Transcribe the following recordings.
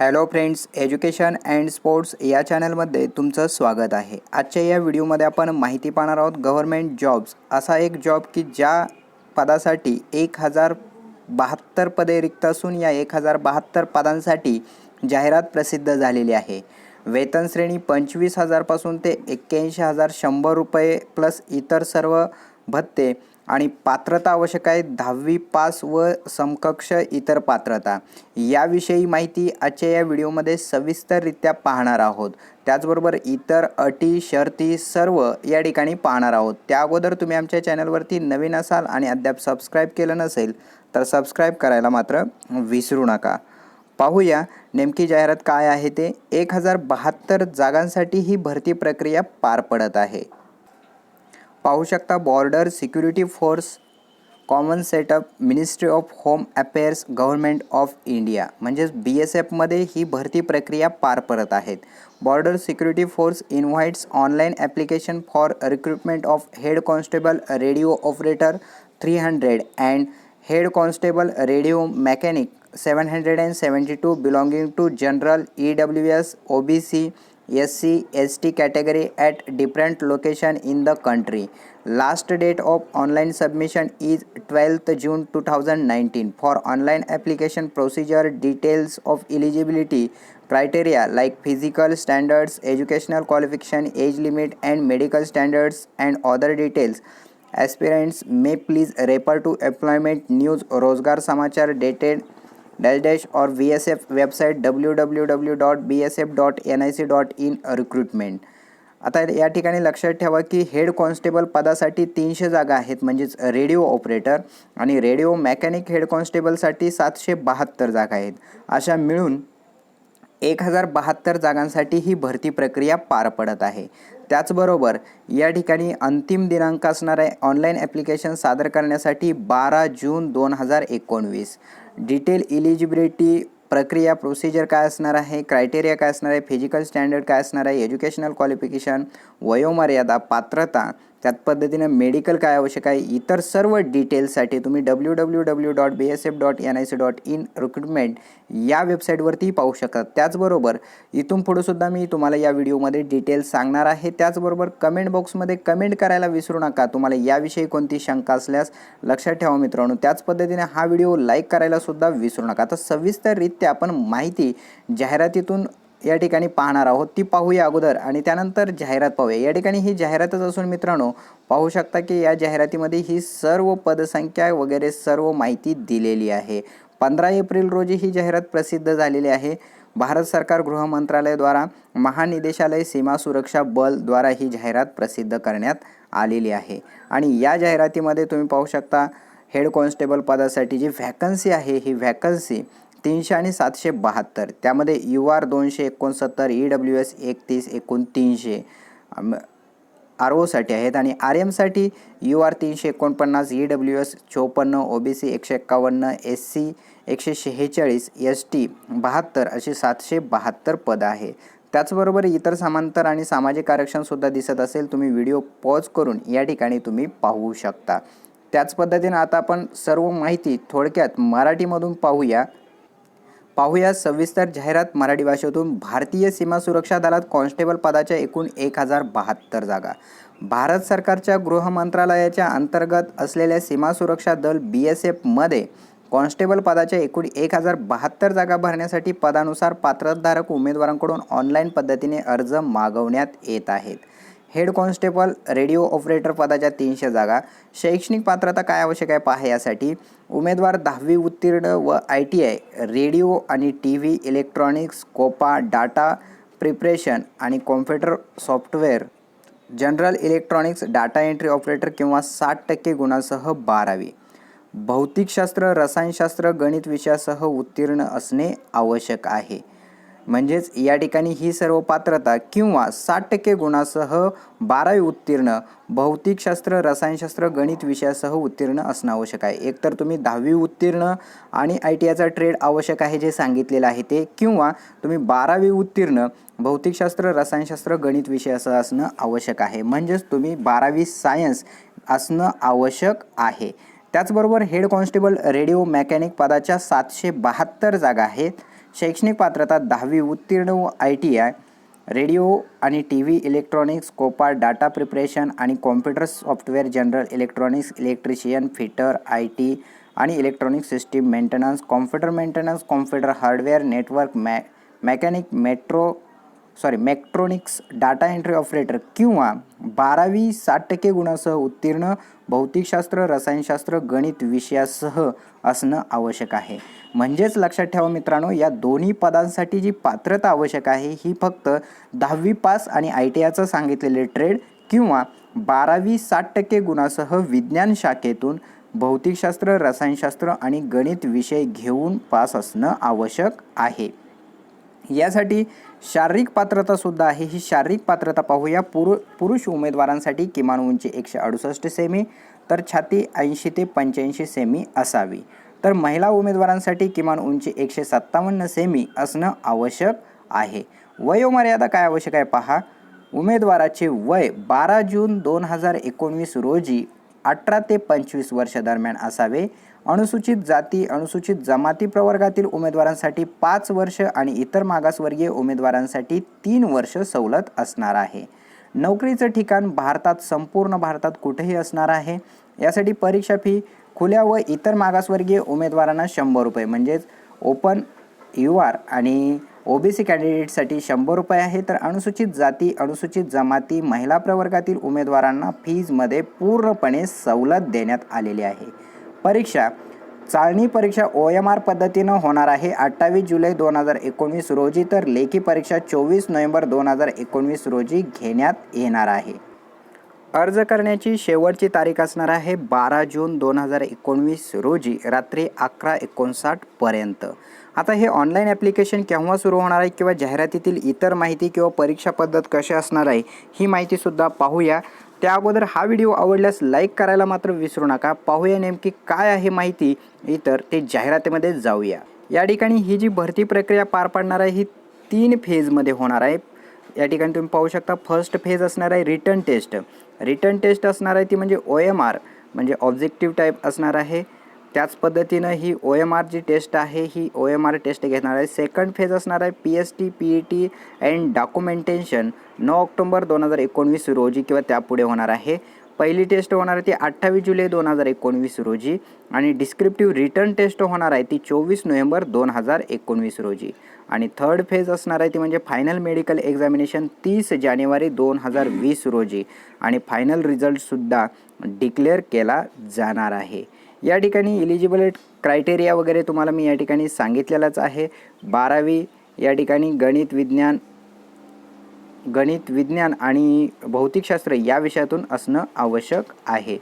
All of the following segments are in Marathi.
Hello friends education and sports या चॅनलमध्ये तुमचं स्वागत आहे. आजच्या या व्हिडिओमध्ये आपण माहिती पाहणार आहोत गव्हर्मेंट जॉब्स. असा एक जॉब की ज्या पदासाठी एक हजार बहात्तर पदे रिक्त असून या एक हजार बहात्तर पदांसाठी जाहिरात प्रसिद्ध झालेली आहे. वेतन श्रेणी पंचवीस हजारपासून ते एक्क्याऐंशी हजार शंभर रुपये प्लस इतर सर्व भत्ते आणि पात्रता आवश्यक आहे दहावी पास व समकक्ष इतर पात्रता. याविषयी माहिती आजच्या या व्हिडिओमध्ये सविस्तररित्या पाहणार आहोत. त्याचबरोबर इतर अटी शर्ती सर्व या ठिकाणी पाहणार आहोत. त्या अगोदर तुम्ही आमच्या चॅनलवरती नवीन असाल आणि अद्याप सबस्क्राईब केलं नसेल तर सबस्क्राईब करायला मात्र विसरू नका. पाहूया नेमकी जाहिरात काय आहे ते. एक हजार बहात्तर जागांसाठी ही भरती प्रक्रिया पार पडत आहे. पाहू शकता border security force common setup ministry of home affairs government of India. म्हणजेच बी एस एफमध्ये ही भरती प्रक्रिया पार पडत आहेत. Border security force invites online application for recruitment of head constable radio operator three hundred and head constable radio mechanic seven hundred and seventy two belonging to general E W S O B C SC ST category at different location in the country. Last date of online submission is 12th June 2019. For online application procedure details of eligibility criteria like physical standards, educational qualification, age limit and medical standards and other details aspirants may please refer to employment news rozgar samachar dated डायडेश or B S F website W W W dot B S F dot N I C dot in recruitment आता या ठिकाणी लक्षात ठेवा की हेड कॉन्स्टेबल पदासाठी तीनशे जागा आहेत म्हणजेच रेडिओ ऑपरेटर आणि रेडिओ मेकॅनिक हेड कॉन्स्टेबलसाठी सातशे बहात्तर जागा आहेत. अशा मिळून एक हजार बहात्तर जागांसाठी ही भरती प्रक्रिया पार पडत आहे. त्याचबरोबर या ठिकाणी अंतिम दिनांक असणारे ऑनलाईन ॲप्लिकेशन सादर करण्यासाठी बारा जून दोन हजार एकोणवीस. डिटेल इलिजिबिलिटी प्रक्रिया प्रोसिजर काय असणार आहे क्रायटेरिया काय असणार आहे फिजिकल स्टँडर्ड काय असणार आहे एज्युकेशनल क्वालिफिकेशन वयोमर्यादा पात्रता त्याच पद्धतीनं मेडिकल काय आवश्यक आहे इतर सर्व डिटेल्ससाठी तुम्ही W W W dot B S F dot N I C dot in recruitment या वेबसाईटवरती पाहू शकता. त्याचबरोबर इथून पुढेसुद्धा मी तुम्हाला या व्हिडिओमध्ये डिटेल्स सांगणार आहे. त्याचबरोबर कमेंट बॉक्समध्ये कमेंट करायला विसरू नका. तुम्हाला याविषयी कोणती शंका असल्यास लक्षात ठेवा मित्रांनो. त्याच पद्धतीने हा व्हिडिओ लाईक करायला सुद्धा विसरू नका. आता सविस्तररित्या आपण माहिती जाहिरातीतून या ठिकाणी पाहणार आहोत. ती पाहूया अगोदर आणि त्यानंतर जाहिरात पाहूया. या ठिकाणी ही जाहिरातच असून मित्रांनो पाहू शकता की या जाहिरातीमध्ये ही सर्व पदसंख्या वगैरे सर्व माहिती दिलेली आहे. पंधरा एप्रिल रोजी ही जाहिरात प्रसिद्ध झालेली आहे. भारत सरकार गृह मंत्रालयाद्वारा महानिदेशालय सीमा सुरक्षा बलद्वारा ही जाहिरात प्रसिद्ध करण्यात आलेली आहे. आणि या जाहिरातीमध्ये तुम्ही पाहू शकता हेड कॉन्स्टेबल पदासाठी जी व्हॅकन्सी आहे ही व्हॅकन्सी तीनशे आणि सातशे बहात्तर. त्यामध्ये यू आर दोनशे एकोणसत्तर ई डब्ल्यू एस एकतीस एकोणतीनशे आर ओसाठी आहेत आणि आर एमसाठी यू आर तीनशे एकोणपन्नास ई डब्ल्यू एस चोपन्न ओ बी सी एकशे एक्कावन्न एस सी एकशे शेहेचाळीस एस टी बहात्तर अशी सातशे बहात्तर पदं आहे त्याचबरोबर इतर समांतर आणि सामाजिक आरक्षणसुद्धा दिसत असेल तुम्ही व्हिडिओ पॉज करून या ठिकाणी तुम्ही पाहू शकता. त्याच पद्धतीनं आता आपण सर्व माहिती थोडक्यात मराठीमधून पाहूया. पाहूया सविस्तर जाहिरात मराठी भाषेतून. भारतीय सीमा सुरक्षा दलात कॉन्स्टेबल पदाच्या एकूण एक हजार बहात्तर जागा. भारत सरकारच्या गृह मंत्रालयाच्या अंतर्गत असलेल्या सीमा सुरक्षा दल बी एस एफमध्ये कॉन्स्टेबल पदाच्या एकूण एक हजार बहात्तर जागा भरण्यासाठी पदानुसार पात्रधारक उमेदवारांकडून ऑनलाईन पद्धतीने अर्ज मागवण्यात येत आहेत. हेड कॉन्स्टेबल रेडिओ ऑपरेटर पदाच्या तीनशे जागा. शैक्षणिक पात्रता काय आवश्यक आहे पहा यासाठी. उमेदवार दहावी उत्तीर्ण व आय टी आय रेडिओ आणि T V electronics COPA data preparation आणि computer software general electronics data entry operator किंवा साठ टक्के गुणासह बारावी. भौतिकशास्त्र रसायनशास्त्र गणित विषयासह उत्तीर्ण असणे आवश्यक आहे. म्हणजेच या ठिकाणी ही सर्व पात्रता किंवा साठ टक्के गुणासह बारावी उत्तीर्ण भौतिकशास्त्र रसायनशास्त्र गणित विषयासह उत्तीर्ण असणं आवश्यक आहे. एकतर तुम्ही दहावी उत्तीर्ण आणि आय टी आयचा ट्रेड आवश्यक आहे जे सांगितलेलं आहे ते किंवा तुम्ही बारावी उत्तीर्ण भौतिकशास्त्र रसायनशास्त्र गणित विषयासह असणं आवश्यक आहे. म्हणजेच तुम्ही बारावी सायन्स असणं आवश्यक आहे. त्याचबरोबर हेड कॉन्स्टेबल रेडिओ मेकॅनिक पदाच्या सातशे बहात्तर जागा आहेत. शैक्षणिक पात्रता दहावी उत्तीर्ण व आय टी आय रेडिओ आणि T V electronics COPA data preparation आणि computer software general electronics electrician fitter I T आणि electronic system maintenance computer maintenance computer hardware network मॅ mechanic metro sorry mechatronics data entry operator किंवा बारावी साठ टक्के गुणासह उत्तीर्ण भौतिकशास्त्र रसायनशास्त्र गणित विषयासह असणं आवश्यक आहे. म्हणजेच लक्षात ठेवा मित्रांनो या दोन्ही पदांसाठी जी पात्रता आवश्यक आहे ही फक्त दहावी पास आणि आय टी आयचं सांगितलेले ट्रेड किंवा बारावी साठ टक्के गुणासह विज्ञान शाखेतून भौतिकशास्त्र रसायनशास्त्र आणि गणित विषय घेऊन पास असणं आवश्यक आहे. यासाठी शारीरिक पात्रतासुद्धा आहे. ही शारीरिक पात्रता पाहूया. पुरु पुरुष उमेदवारांसाठी किमान उंची एकशे अडुसष्ट सेमी तर छाती ऐंशी ते पंच्याऐंशी सेमी असावी. तर महिला उमेदवारांसाठी किमान उंची एकशे सत्तावन्न सेमी असणं आवश्यक आहे. वयोमर्यादा काय आवश्यक आहे पहा. उमेदवाराचे वय बारा जून दोन हजार एकोणवीस रोजी अठरा ते पंचवीस वर्ष दरम्यान असावे. अनुसूचित जाती अनुसूचित जमाती प्रवर्गातील उमेदवारांसाठी पाच वर्ष आणि इतर मागासवर्गीय उमेदवारांसाठी तीन वर्ष सवलत असणार आहे. नोकरीचं ठिकाण भारतात संपूर्ण भारतात कुठेही असणार आहे. यासाठी परीक्षा फी खुल्या व इतर मागासवर्गीय उमेदवारांना शंभर रुपये म्हणजेच ओपन यू आर आणि ओबीसी कॅन्डिडेटसाठी शंभर रुपये आहे. तर अनुसूचित जाती अनुसूचित जमाती महिला प्रवर्गातील उमेदवारांना फीजमध्ये पूर्णपणे सवलत देण्यात आलेली आहे. परीक्षा. चाळणी परीक्षा ओ एम आर पद्धतीनं होणार आहे. अठ्ठावीस जुलै दोन हजार एकोणवीस रोजी तर लेखी परीक्षा चोवीस नोव्हेंबर दोन हजार एकोणवीस रोजी घेण्यात येणार आहे. अर्ज करण्याची शेवटची तारीख असणार आहे बारा जून दोन हजार एकोणवीस रोजी रात्री अकरा एकोणसाठपर्यंत आता हे ऑनलाईन ॲप्लिकेशन केव्हा सुरू होणार आहे किंवा जाहिरातीतील इतर माहिती किंवा परीक्षा पद्धत कशी असणार आहे ही माहितीसुद्धा पाहूया. त्या अगोदर हा व्हिडिओ आवडल्यास लाईक करायला मात्र विसरू नका. पाहूया नेमकी काय आहे माहिती. इतर ते जाहिरातीमध्ये जाऊया. या ठिकाणी ही जी भरती प्रक्रिया पार पाडणार आहे ही तीन फेजमध्ये होणार आहे. या ठिकाणी तुम्ही पाहू शकता फर्स्ट फेज असणार आहे रिटर्न टेस्ट रिटर्न टेस्ट असणार आहे ती म्हणजे ओ एम आर म्हणजे ऑब्जेक्टिव्ह टाईप असणार आहे. त्याच पद्धतीनं ही ओ एम आर जी टेस्ट आहे ही ओ एम आर टेस्ट घेणार आहे. सेकंड फेज असणार आहे P S T P E T and documentation नऊ ऑक्टोबर दोन हजार एकोणवीस रोजी किंवा त्यापुढे होणार आहे. पहिली टेस्ट होणार आहे ती अठ्ठावीस जुलै दोन हजार एकोणवीस रोजी आणि डिस्क्रिप्टिव्ह रिटर्न टेस्ट होणार आहे ती चोवीस नोव्हेंबर दोन हजार एकोणवीस रोजी. आणि थर्ड फेज असणार आहे ती म्हणजे फायनल मेडिकल एक्झामिनेशन तीस जानेवारी दोन हजार वीस रोजी. आणि फायनल रिझल्टसुद्धा डिक्लेअर केला जाणार आहे. या ठिकाणी इलिजिबल क्रायटेरिया वगैरे तुम्हाला मी या ठिकाणी सांगितलेलंच आहे. बारावी या ठिकाणी गणित विज्ञान गणित विज्ञान आणि भौतिकशास्त्र या विषयातून असणं आवश्यक आहे.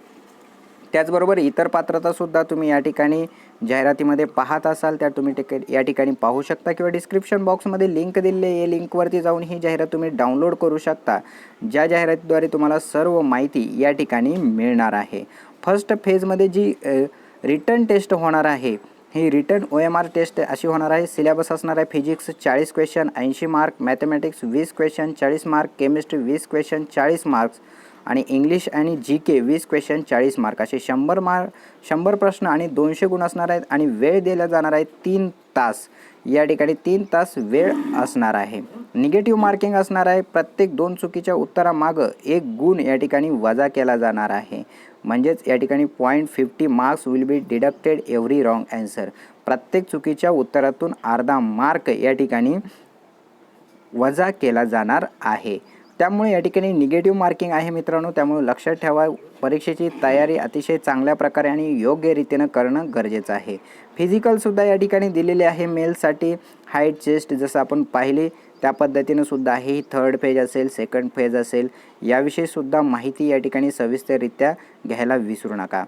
त्याचबरोबर इतर पात्रतासुद्धा तुम्ही या ठिकाणी जाहिरातीमध्ये पाहत असाल त्या तुम्ही टिक या ठिकाणी पाहू शकता किंवा डिस्क्रिप्शन बॉक्समध्ये लिंक दिलेली आहे. लिंकवरती जाऊन ही जाहिरात तुम्ही डाउनलोड करू शकता. ज्या जाहिरातीद्वारे तुम्हाला सर्व माहिती या ठिकाणी मिळणार आहे. फर्स्ट फेजमध्ये जी रिटर्न टेस्ट होणार आहे ही written O M R test अशी होणार आहे. सिलेबस असणार आहे फिजिक्स चाळीस क्वेश्चन ऐंशी मार्क मॅथमॅटिक्स वीस क्वेश्चन चाळीस मार्क केमिस्ट्री वीस क्वेश्चन चाळीस मार्क्स आणि इंग्लिश आणि जी के वीस क्वेश्चन चाळीस मार्क असे शंभर मार्क शंभर प्रश्न आणि दोनशे गुण असणार आहेत आणि वेळ दिला जाणार आहे तीन तास. या ठिकाणी तीन तास वेळ असणार आहे. निगेटिव्ह मार्किंग असणार आहे. प्रत्येक दोन चुकीच्या उत्तरामागं एक गुण या ठिकाणी वजा केला जाणार आहे. म्हणजेच या ठिकाणी point fifty marks will be deducted every wrong answer प्रत्येक चुकीच्या उत्तरातून अर्धा मार्क या ठिकाणी वजा केला जाणार आहे. त्यामुळे या ठिकाणी निगेटिव्ह मार्किंग आहे मित्रांनो. त्यामुळे लक्षात ठेवा परीक्षेची तयारी अतिशय चांगल्या प्रकारे आणि योग्य रीतीनं करणं गरजेचं आहे. फिजिकलसुद्धा या ठिकाणी दिलेले आहे. मेलसाठी हाईट चेस्ट जसं आपण पाहिले त्या पद्धतीनं सुद्धा आहे थर्ड फेज असेल सेकंड फेज असेल याविषयी सुद्धा माहिती या ठिकाणी सविस्तररित्या घ्यायला विसरू नका.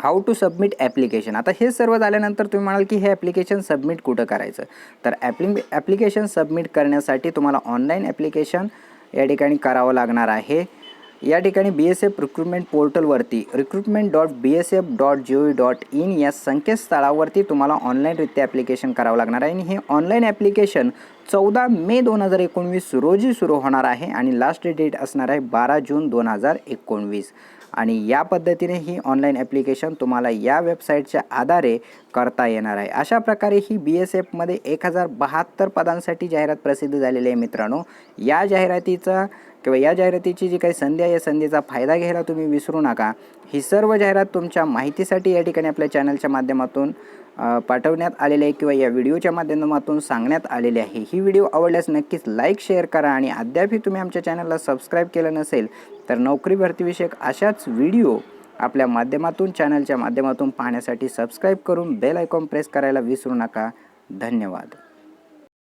हाऊ टू सबमिट ॲप्लिकेशन आता हे सर्व झाल्यानंतर तुम्ही म्हणाल की हे ॲप्लिकेशन सबमिट कुठं करायचं? तर ॲप्लि ॲप्लिकेशन सबमिट करण्यासाठी तुम्हाला ऑनलाईन ॲप्लिकेशन या ठिकाणी करावं लागणार आहे. या ठिकाणी बी एस एफ रिक्रुटमेंट पोर्टलवरती recruitment dot B S F dot G O dot in या संकेतस्थळावरती तुम्हाला ऑनलाईनरित्या ॲप्लिकेशन करावं लागणार आहे. आणि हे ऑनलाईन ॲप्लिकेशन चौदा मे दोन हजार एकोणवीस रोजी सुरू होणार आहे आणि लास्ट डेट असणार आहे बारा जून दोन हजार एकोणवीस. आणि या पद्धतीने ही ऑनलाईन ॲप्लिकेशन तुम्हाला या वेबसाईटच्या आधारे करता येणार आहे. अशा प्रकारे ही बी एस एफमध्ये एक हजार बहात्तर पदांसाठी जाहिरात प्रसिद्ध झालेली आहे मित्रांनो. या जाहिरातीचा किंवा या जाहिरातीची जी काही संधी आहे या संधीचा फायदा घ्यायला तुम्ही विसरू नका. ही सर्व जाहिरात तुमच्या माहितीसाठी या ठिकाणी आपल्या चॅनलच्या माध्यमातून पाठवण्यात आलेले आहे किंवा या व्हिडिओच्या माध्यमातून सांगण्यात आलेले आहे. ही व्हिडिओ आवडल्यास नक्कीच लाईक शेअर करा आणि अद्यापही तुम्ही आमच्या चॅनलला सबस्क्राईब केलं नसेल तर नोकरी भरतीविषयक अशाच व्हिडिओ आपल्या माध्यमातून चॅनलच्या माध्यमातून पाहण्यासाठी सबस्क्राईब करून बेल आयकॉन प्रेस करायला विसरू नका. धन्यवाद.